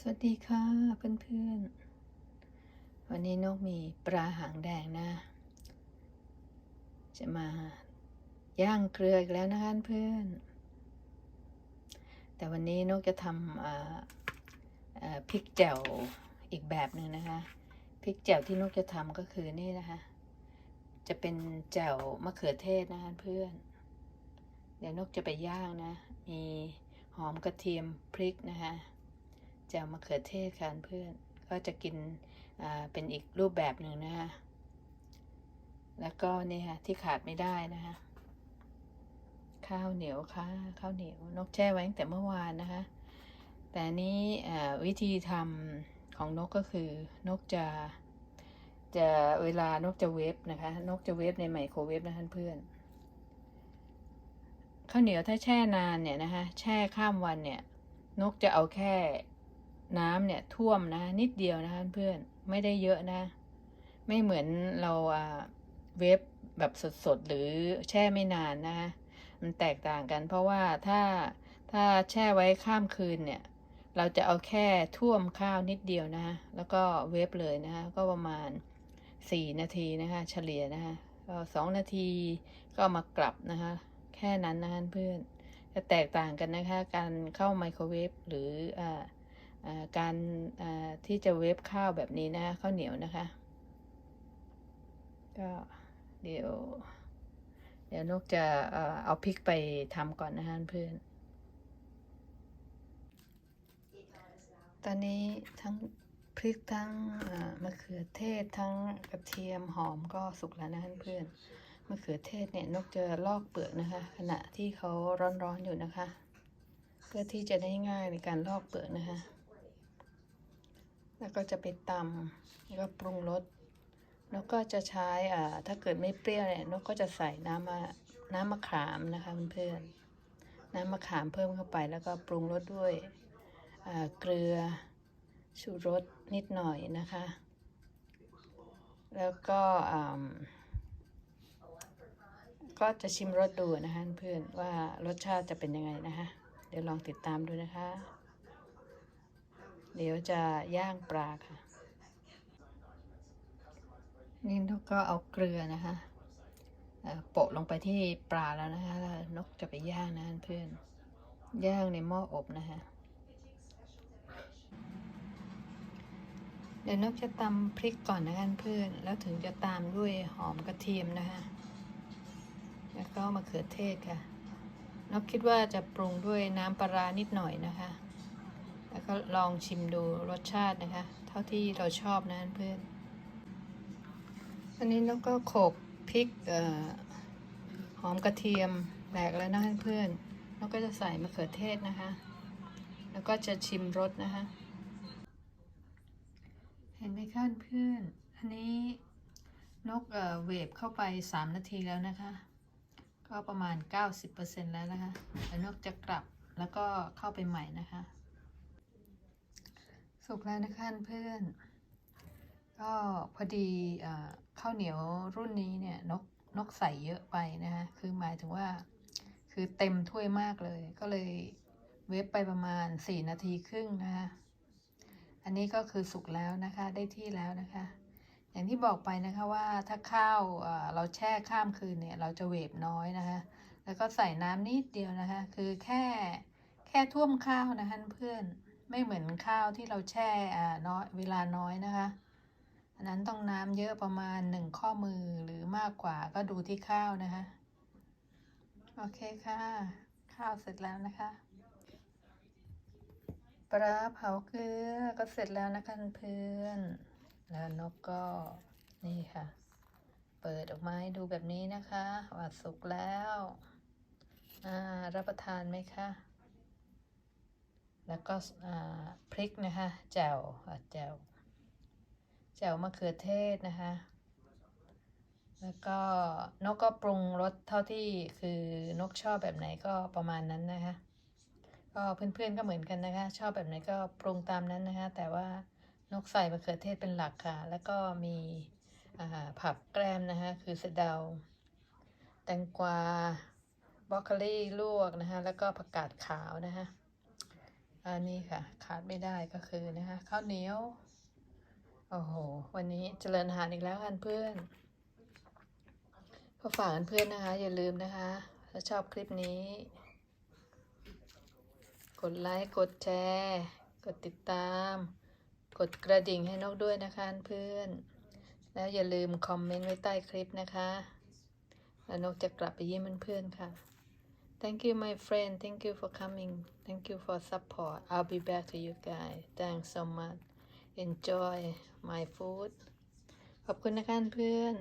สวัสดีค่ะเพื่อนๆ วันนี้นกมีปลาหางแดงนะ จะมาย่างเกลืออีกแล้วนะคะเพื่อน แต่วันนี้นกจะทำพริกแจ่วอีกแบบหนึ่งนะคะ พริกแจ่วที่นกจะทำก็คือนี่นะคะ จะเป็นแจ่วมะเขือเทศนะคะเพื่อน เดี๋ยวนกจะไปย่างนะ มีหอมกระเทียมพริกนะคะ แจ่วมะเขือเทศค่ะเพื่อน ก็จะกินเป็นอีกรูปแบบหนึ่งนะคะ แล้วก็นี่ค่ะที่ขาดไม่ได้นะคะ ข้าวเหนียวค่ะข้าวเหนียวนกแช่ไว้ตั้งแต่เมื่อวานนะคะ แต่นี้วิธีทำของนกก็คือนกจะจะเวลานกจะเวฟนะคะ นกจะเวฟในไมโครเวฟนะคะเพื่อนข้าวเหนียวถ้าแช่นานเนี่ยนะคะแช่ข้ามวันเนี่ย นกจะเอาแค่ น้ำเนี่ยท่วมนะนิดเดียวนะคะเพื่อนไม่ได้เยอะนะ ไม่เหมือนเราอ่าเวฟแบบสดๆ หรือแช่ไม่นานนะคะมันแตกต่างกัน เพราะว่าถ้าถ้าแช่ไว้ข้ามคืนเนี่ย เราจะเอาแค่ท่วมข้าวนิดเดียวนะคะแล้วก็เวฟเลยนะคะก็ประมาณสี่นาทีนะคะเฉลี่ยนะคะก็สองนาทีก็มากลับนะคะ แค่นั้นนะคะเพื่อนจะแตกต่างกันนะคะ การเข้าไมโครเวฟหรืออ่า การที่จะเวฟข้าวแบบนี้นะข้าวเหนียวนะคะ ก็เดี๋ยว เดี๋ยวนกจะเอาพริกไปทำก่อนนะคะเพื่อน ตอนนี้ทั้งพริกทั้งมะเขือเทศทั้งกระเทียมหอมก็สุกแล้วนะคะเพื่อนมะเขือเทศเนี่ยนกจะลอกเปลือกนะคะ ขณะที่เขาร้อนๆอยู่นะคะ เพื่อที่จะได้ง่ายในการลอกเปลือกนะคะ แล้วก็จะไปตำแล้วก็ปรุงรสแล้วก็จะใช้อ่าถ้าเกิดไม่เปรี้ยวเนี่ยนกก็จะใส่น้ำมะน้ำมะขามนะคะเพื่อนๆน้ำมะขามเพิ่มเข้าไปแล้วก็ปรุงรสด้วยอ่าเกลือชูรสนิดหน่อยนะคะ แล้วก็อ่าก็จะชิมรสดูนะคะเพื่อนว่ารสชาติจะเป็นยังไงนะคะ เดี๋ยวลองติดตามดูนะคะ เดี๋ยวจะย่างปลาค่ะ นี่นกก็เอาเกลือนะคะโปะลงไปที่ปลาแล้วนะคะแล้วนกจะไปย่างนะเพื่อน ย่างในหม้ออบนะคะเดี๋ยวนกจะตำพริกก่อนนะคะเพื่อน แล้วถึงจะตามด้วยหอมกระเทียมนะคะ แล้วก็มะเขือเทศค่ะนกคิดว่าจะปรุงด้วยน้ำปลานิดหน่อยนะคะ ก็ลองชิมดูรสชาตินะคะ เท่าที่เราชอบนะเพื่อนอันนี้นกก็โขลกพริกออหอมกระเทียมแหลกแล้วนะเพื่อนนกก็จะใส่มะเขือเทศนะคะ แล้วก็จะชิมรสนะคะ เห็นไหมคะเพื่อน อันนี้นกเอ่อเวฟเข้าไป 3 นาทีแล้วนะคะ ก็ประมาณ 90%แล้วนะคะแล้วนกจะกลับแล้วก็เข้าไปใหม่นะคะ สุกแล้วนะคะเพื่อน ก็พอดีอข้าวเหนียวรุ่นนี้เนี่ยนกนกใส่เยอะไปนะคะคือหมายถึงว่า คือเต็มถ้วยมากเลย ก็เลยเวฟไปประมาณ 4 นาทีครึ่งนะคะอันนี้ก็คือสุกแล้วนะคะได้ที่แล้วนะคะ อย่างที่บอกไปนะคะว่าถ้าข้าวเอ่อเราแช่ข้ามคืนเนี่ยเราจะเวฟน้อยนะคะ แล้วก็ใส่น้ำนิดเดียวนะคะ คือแค่แค่ท่วมข้าวนะคะเพื่อน ไม่เหมือนข้าวที่เราแช่อ่าน้อยเวลาน้อยนะคะ อันนั้นต้องน้ำเยอะประมาณหนึ่งข้อมือหรือมากกว่าก็ดูที่ข้าวนะคะ โอเคค่ะ ข้าวเสร็จแล้วนะคะปลาเผาเกลือก็เสร็จแล้วนะคะเพื่อน แล้วนกก็นี่ค่ะ เปิดออกมาให้ดูแบบนี้นะคะว่าสุกแล้วอ่ารับประทานไหมคะ แล้วก็พริกนะคะแจ่วแจ่วแจ่วมะเขือเทศนะคะแล้วก็นกก็ปรุงรสเท่าที่คือนกชอบแบบไหนก็ประมาณนั้นนะคะก็เพื่อนๆก็เหมือนกันนะคะ ชอบแบบไหนก็ปรุงตามนั้นนะคะ แต่ว่านกใส่มะเขือเทศเป็นหลักค่ะ แล้วก็มีผักแกล้มนะคะ คือสะเดา แตงกวาบรอกโคลีลวกนะคะ แล้วก็ผักกาดขาวนะคะ อันนี้ค่ะ ขาดไม่ได้ก็คือนะคะข้าวเหนียว โอ้โห วันนี้เจริญอาหารอีกแล้วกันเพื่อนก็ฝากเพื่อนนะคะ อย่าลืมนะคะ ถ้าชอบคลิปนี้ กดไลค์กดแชร์กดติดตาม กดกระดิ่งให้นกด้วยนะคะเพื่อน แล้วอย่าลืมคอมเมนต์ไว้ใต้คลิปนะคะ แล้วนกจะกลับไปเยี่ยมเพื่อนๆค่ะ Thank you my friend Thank you for coming Thank you for support I'll be back to you guys Thanks so much Enjoy my food ขอบคุณนะคะเพื่อน